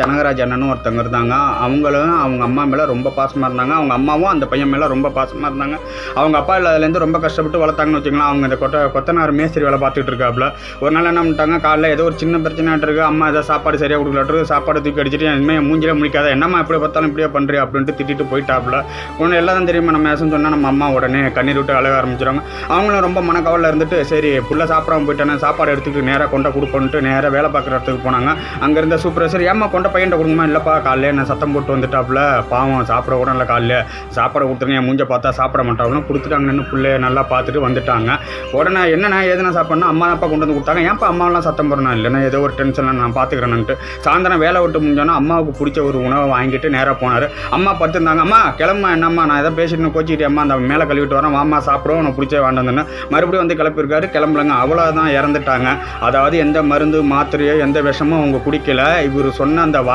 ஜனகராஜ் அண்ணனும் ஒருத்தவங்க இருந்தாங்க. அவங்களும் அவங்க அம்மா மேலே ரொம்ப பாசமாக இருந்தாங்க. அவங்க அம்மாவும் அந்த பையன் மேலே ரொம்ப பாசமாக இருந்தாங்க. அவங்க அப்பா இல்லாதலேருந்து ரொம்ப கஷ்டப்பட்டு வளர்த்தாங்கன்னு வச்சுக்கலாம் அவங்க இந்த கொட்ட கொத்தனார் மேஸ்திரி வேலை பார்த்துட்டு இருக்காப்புல. ஒரு நாள் என்ன பண்ணிட்டாங்க? காலைல ஏதோ ஒரு சின்ன பிரச்சனை இருக்குது அம்மா ஏதோ சாப்பாடு சரியாக கொடுக்கலாட்டு சாப்பாடு தூக்கி அடிச்சிட்டு இனிமேல் மூஞ்சிலே முடிக்காத என்னம்மா எப்படி பார்த்தாலும் இப்படியே பண்ணுறியா அப்படின்ட்டு திட்டிட்டு போயிட்டாப்புல. ஒன்று எல்லாம் தெரியுமா? நம்ம ஏசம் சொன்னால் நம்ம அம்மா உடனே கண்ணீர் விட்டு அழக ஆரம்பிச்சிடுவாங்க அவங்களும் ரொம்ப மனக்கவலில் இருந்துட்டு சரி புள்ள சாப்பிடாம போயிட்டானே. சாப்பாடு எடுத்துக்கிட்டு நேராக கொண்டா கொடுப்போன்ட்டு நேராக வேலை பார்க்குற இடத்துக்கு போனாங்க. அங்கே இருந்த சரி ஏம்மா கொண்ட பையன்ட்ட கொடுங்கம்மா. இல்லைப்பா காலையில் நான் சத்தம் போட்டு வந்துட்டாப்புல. பாவம் சாப்பிட கூட இல்லை காலையில் சாப்பாடு கொடுத்துருங்க. என் மூஞ்ச பார்த்தா சாப்பிட மாட்டாங்க கொடுத்துட்டாங்கன்னு பிள்ளைய நல்லா பார்த்துட்டு வந்துட்டாங்க. உடனே என்னண்ணா எதுனா சாப்பிட்னா அம்மா அப்பா கொண்டு வந்து கொடுத்தாங்க. ஏன்ப்பா அம்மாவெல்லாம் சத்தம் போடணும் இல்லைன்னா ஏதோ ஒரு டென்ஷனில் நான் பார்த்துக்கிறேன்ட்டு சாயந்தரம் வேலை விட்டு முடிஞ்சோன்னா அம்மாவுக்கு பிடிச்ச ஒரு உணவை வாங்கிட்டு நேராக போனார். அம்மா படுத்திருந்தாங்க. அம்மா கிளம்புமா என்னம்மா? நான் எதை பேசிட்டு கோச்சிக்கிட்டே அம்மா அந்த மேலே கழுவிட்டு வரேன். வாமா சாப்பிடுவோம். உனக்கு பிடிச்ச வேண்டாம்னு மறுபடியும் வந்து கிளப்பியிருக்காரு. கிளம்பலங்க. அவ்வளோதான் இறந்துட்டாங்க. அதாவது எந்த மருந்து மாத்திரையோ எந்த விஷமும் அவங்க குடிக்கல. இவர் சொன்ன அந்த